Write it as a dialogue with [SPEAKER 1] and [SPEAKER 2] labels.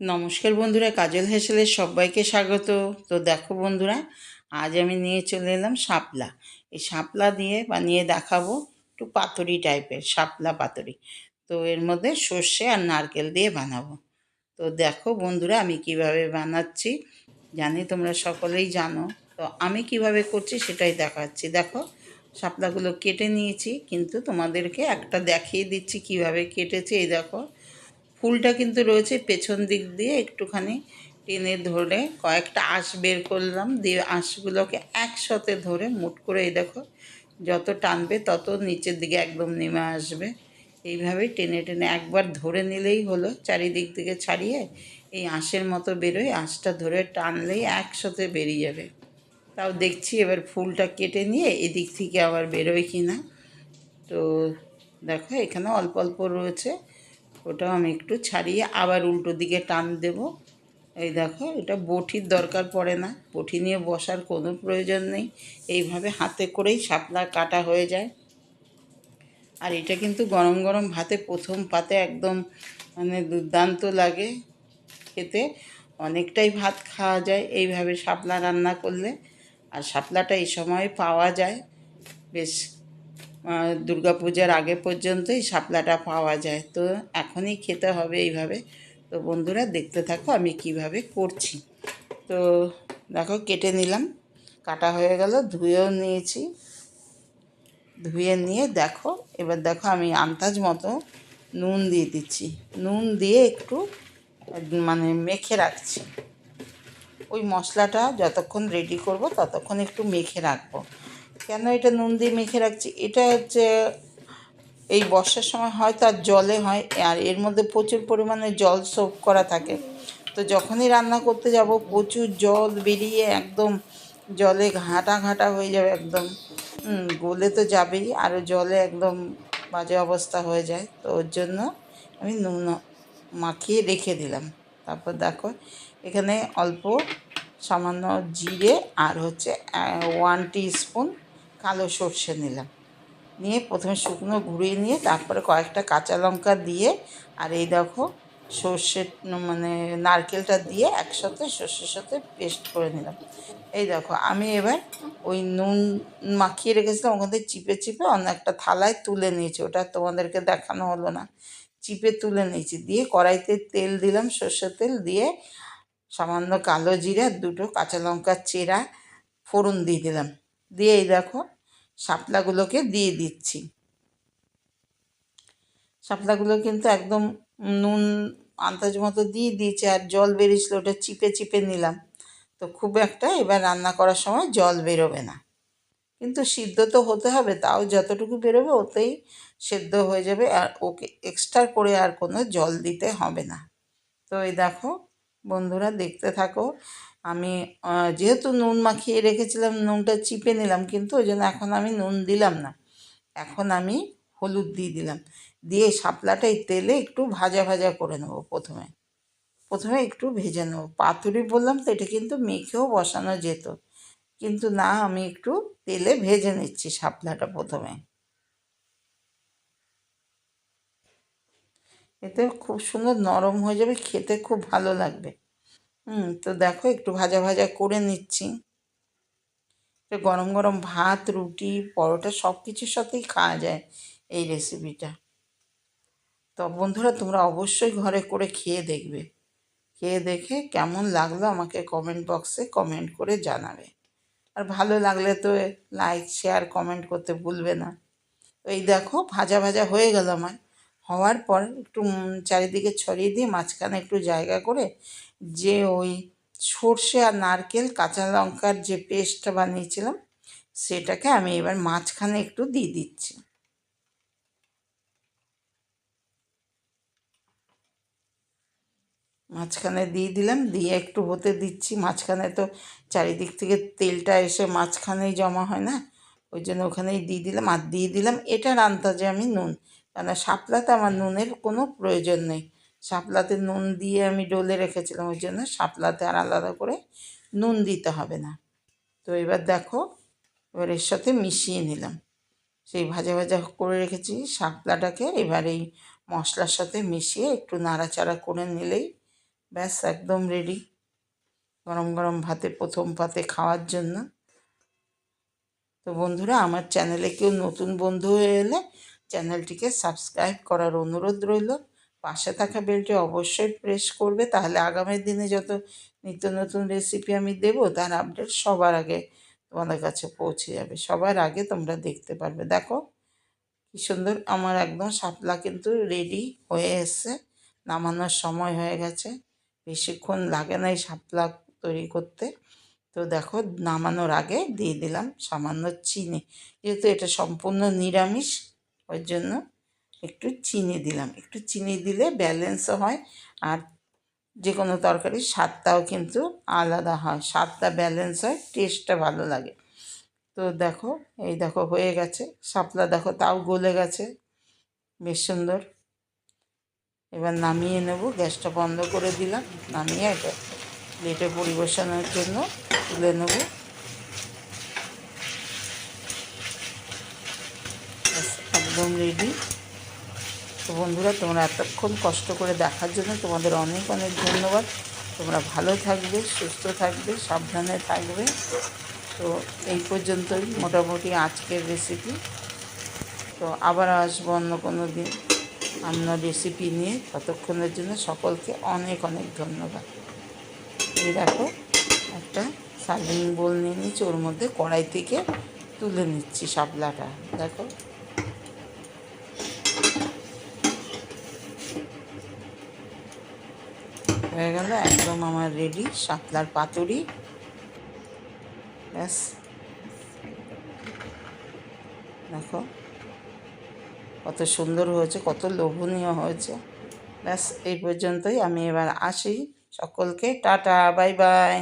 [SPEAKER 1] নমস্কার বন্ধুরা, কাজল হেসেলের সবাইকে স্বাগত। তো দেখো বন্ধুরা, আজ আমি নিয়ে চলে এলাম শাপলা। এই শাপলা দিয়ে বানিয়ে দেখাবো একটু পাতুরি টাইপের, শাপলা পাতুরি। তো এর মধ্যে সর্ষে আর নারকেল দিয়ে বানাবো। তো দেখো বন্ধুরা, আমি কীভাবে বানাচ্ছি, জানি তোমরা সকলেই জানো। তো আমি কীভাবে করছি সেটাই দেখাচ্ছি। দেখো, শাপলাগুলো কেটে নিয়েছি, কিন্তু তোমাদেরকে একটা দেখিয়ে দিচ্ছি কীভাবে কেটেছি। এই দেখো ফুলটা কিন্তু রয়েছে পেছন দিক দিয়ে একটুখানি টেনে ধরে কয়েকটা আঁশ বের করলাম। দিয়ে আঁশগুলোকে একসাথে ধরে মুট করে এই দেখো, যত টানবে তত নিচের দিকে একদম নেমে আসবে। এইভাবে টেনে টেনে একবার ধরে নিলেই হলো, চারিদিক থেকে ছাড়িয়ে এই আঁশের মতো বেরোয়, আঁশটা ধরে টানলেই একসাথে বেরিয়ে যাবে। তাও দেখছি এবার ফুলটা কেটে নিয়ে এদিক থেকে আবার বেরোয় কি না তো দেখো এখানে অল্প অল্প রয়েছে। ওটাও আমি একটু ছাড়িয়ে আবার উল্টো দিকে টান দেব। এই দেখো, এটা বটির দরকার পড়ে না। বটি নিয়ে বসার কোনো প্রয়োজন নেই। এইভাবে হাতে করেই শাপলা কাটা হয়ে যায়। আর এটা কিন্তু গরম গরম ভাতে প্রথম পাতে একদম মানে দুর্দান্ত লাগে। খেতে অনেকটাই ভাত খাওয়া যায় এইভাবে শাপলা রান্না করলে। আর শাপলাটা এই সময় পাওয়া যায়। বেশ দুর্গাপূজার আগে পর্যন্তই শাপলাটা পাওয়া যায়। তো এখনই খেতে হবে এইভাবে। তো বন্ধুরা, দেখতে থাকো আমি কীভাবে করছি। তো দেখো, কেটে নিলাম। কাটা হয়ে গেল, ধুয়েও নিয়েছি। ধুয়ে নিয়ে দেখো, এবার দেখো আমি আন্দাজ মতো নুন দিয়ে দিচ্ছি। নুন দিয়ে একটু মানে মেখে রাখছি। ওই মশলাটা যতক্ষণ রেডি করব, ততক্ষণ একটু মেখে রাখব। কেন এটা নুন দিয়ে মেখে রাখছি? এটা হচ্ছে এই বর্ষার সময় হয়তো আর জলে হয়, আর এর মধ্যে প্রচুর পরিমাণে জল সোপ করা থাকে। তো যখনই রান্না করতে যাব, প্রচুর জল বেরিয়ে একদম জলে ঘাঁটা ঘাঁটা হয়ে যাবে একদম। গলে তো যাবেই আরও জলে একদম বাজে অবস্থা হয়ে যায়। তো ওর জন্য আমি নুন মাখিয়ে রেখে দিলাম। তারপর দেখো, এখানে অল্প সামান্য জিরে আর হচ্ছে ওয়ান স্পুন কালো সর্ষে নিলাম। নিয়ে প্রথমে শুকনো ঘুরিয়ে নিয়ে তারপরে কয়েকটা কাঁচা লঙ্কা দিয়ে আর এই দেখো সর্ষের মানে নারকেলটা দিয়ে একসাথে সর্ষের সাথে পেস্ট করে নিলাম। এই দেখো আমি এবার ওই নুন মাখিয়ে রেখেছিলাম, ওখান থেকে চিপে চিপে অন্য একটা থালায় তুলে নিয়েছি। ওটা তোমাদেরকে দেখানো হলো না। চিপে তুলে নিয়েছি। দিয়ে কড়াইতে তেল দিলাম, সর্ষের তেল দিয়ে সামান্য কালো জিরা দুটো কাঁচা লঙ্কার চেরা ফোড়ন দিয়ে দিলাম। দিয়ে এই দেখো শাপলাগুলোকে দিয়ে দিচ্ছি। শাপলাগুলো কিন্তু একদম নুন আন্দাজ মতো দিয়ে দিয়েছে আর জল বেরিয়েছিল, ওটা চিপে চিপে নিলাম। তো খুব একটা এবার রান্না করার সময় জল বেরোবে না। কিন্তু সিদ্ধ তো হতে হবে, তাও যতটুকু বেরোবে ওতেই সেদ্ধ হয়ে যাবে আর ওকে এক্সট্রা করে আর কোনো জল দিতে হবে না। তো এই দেখো বন্ধুরা দেখতে থাকো আমি যেহেতু নুন মাখিয়ে রেখেছিলাম, নুনটা চিপে নিলাম, কিন্তু ওই জন্য এখন আমি নুন দিলাম না। এখন আমি হলুদ দিয়ে দিলাম। দিয়ে শাপলাটা এই তেলে একটু ভাজা ভাজা করে নেব প্রথমে। প্রথমে একটু ভেজে নেব। পাতুরি বললাম তো, এটা কিন্তু মেখেও বসানো যেত। কিন্তু না, আমি একটু তেলে ভেজে নিচ্ছি শাপলাটা প্রথমে। এতে খুব সুন্দর নরম হয়ে যাবে, খেতে খুব ভালো লাগবে। হুম, তো দেখো একটু ভাজা ভাজা করে নিচ্ছি। তো গরম গরম ভাত, রুটি, পরোটা সব কিছুর সাথেই খাওয়া যায় এই রেসিপিটা তো বন্ধুরা, তোমরা অবশ্যই ঘরে করে খেয়ে দেখবে। খেয়ে দেখে কেমন লাগল আমাকে কমেন্ট বক্সে কমেন্ট করে জানাবে। আর ভালো লাগলে তো লাইক শেয়ার কমেন্ট করতে ভুলবে না। এই দেখো, ভাজা ভাজা হয়ে গেল আমার। হওয়ার পর একটু চারিদিকে ছড়িয়ে দিয়ে মাঝখানে একটু জায়গা করে যে ওই সর্ষে আর নারকেল, কাঁচা লঙ্কার যে পেস্টটা বানিয়েছিলাম, সেটাকে আমি এবার মাঝখানে একটু দিয়ে দিচ্ছি। মাঝখানে দিয়ে দিলাম, দিয়ে একটু হতে দিচ্ছি। মাঝখানে তো চারিদিক থেকে তেলটা এসে মাঝখানেই জমা হয় না, ওই জন্য ওখানেই দিয়ে দিলাম। আর দিয়ে দিলাম এটার আন্দাজে আমি নুন। কেন শাপলাতে আমার নুনের কোনো প্রয়োজন নেই। শাপলাতে নুন দিয়ে আমি ডলে রেখেছিলাম, ওই জন্য শাপলাতে আর আলাদা করে নুন দিতে হবে না। তো এবার দেখো, এবার এর সাথে মিশিয়ে নিলাম। সেই ভাজা ভাজা করে রেখেছি শাপলাটাকে এবার এই মশলার সাথে মিশিয়ে একটু নাড়াচাড়া করে নিলেই ব্যাস একদম রেডি গরম গরম ভাতে, প্রথম পাতে খাওয়ার জন্য। তো বন্ধুরা, আমার চ্যানেলে কেউ নতুন বন্ধু হয়ে এলে চ্যানেলটিকে সাবস্ক্রাইব করার অনুরোধ রইল। পাশে থাকা বেলটি অবশ্যই প্রেস করবে, তাহলে আগামী দিনে যত নিত্য নতুন রেসিপি আমি দেব, তার আপডেট সবার আগে তোমাদের কাছে পৌঁছে যাবে। সবার আগে তোমরা দেখতে পারবে। দেখো, কি সুন্দর, আমার একদম শাপলা কিন্তু রেডি হয়ে এসছে। নামানোর সময় হয়ে গেছে। বেশিক্ষণ লাগে না এই শাপলা তৈরি করতে। তো দেখো, নামানোর আগে দিয়ে দিলাম সামান্য চিনি। যেহেতু এটা সম্পূর্ণ নিরামিষ ওই জন্য একটু চিনি দিলাম। একটু চিনি দিলে ব্যালেন্সও হয় আর যে কোনো তরকারির স্বাদটাও কিন্তু আলাদা হয়। স্বাদটা ব্যালেন্স হয় টেস্টটা ভালো লাগে। তো দেখো, এই দেখো হয়ে গেছে। শাপলা দেখো, তাও গলে গেছে। বেশ সুন্দর। এবার নামিয়ে নেব। গ্যাসটা বন্ধ করে দিলাম। নামিয়ে এটা প্লেটে পরিবেশনের জন্য তুলে নেব ব্যাস, একদম রেডি তো বন্ধুরা, তোমরা এতক্ষণ কষ্ট করে দেখার জন্য তোমাদের অনেক অনেক ধন্যবাদ। তোমরা ভালো থাকবে, সুস্থ থাকবে, সাবধানে থাকবে। তো এই পর্যন্তই মোটামুটি আজকের রেসিপি তো আবার আসব অন্য কোনো দিন অন্য রেসিপি নিয়ে। ততক্ষণের জন্য সকলকে অনেক অনেক ধন্যবাদ। এই দেখো, একটা সার্ভিং বোল নিয়ে নিচ্ছি ওর মধ্যে কড়াই থেকে তুলে নিচ্ছি শাপলাটা। দেখো হয়ে গেল, একদম আমার রেডি সাতলার পাতুরি। ব্যাস। দেখো, কত সুন্দর হয়েছে, কত লোভনীয় হয়েছে। ব্যাস, এই পর্যন্তই আমি এবার আসি সকলকে। Tata, bye bye.